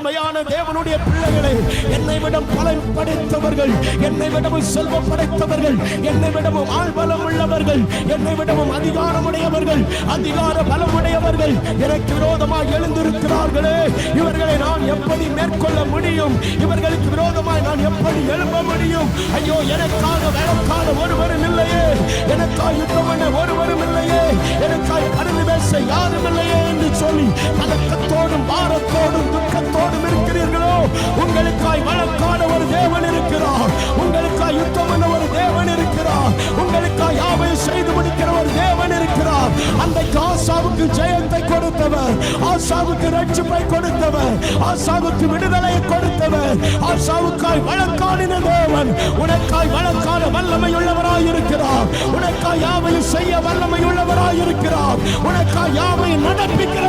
அருமையான தேவனுடைய பிள்ளைகளை என்னை விட பலன் படைத்தவர்கள் என்னை விடமும் செல்வம் படைத்தவர்கள் என்னை விடமும் ஆழ்பலம் உள்ளவர்கள் என்னை விடமும் அதிகாரமுடையவர்கள் அதிகார பலமுடையவர்கள் எனக்கு விரோதமாக எழுந்திருக்கிறார்களே. இவர்களை நான் எப்படி மேற்கொள்ள முடியும்? இவர்களுக்கு விரோதமாய் நான் எப்படி எழும்ப முடியும்? ஐயோ எனக்காக வழக்கான ஒருவரும் இல்லையே. எனக்காக யுத்தம் பண்ண ஒருவரும் இல்லையே. எனக்காக கருதி பேச யாரும் இல்லையே என்று சொல்லி பதக்கத்தோடு விடுதலை கொடுத்தவர் ஆசாவுக்கு ரட்சிப்பை கொடுத்தவர் ஆசாவுக்கு விடுதலையை கொடுத்தவர் ஆசாவுக்காய் வழக்காடின தேவன். உனக்காய் வழக்கான வல்லமை உள்ளவராய் இருக்கிறார் உனக்காய் யாவையும் செய்ய வல்லமை உள்ளவராய் இருக்கிறார் உனக்காய் யாவையும் நடப்பிக்கிற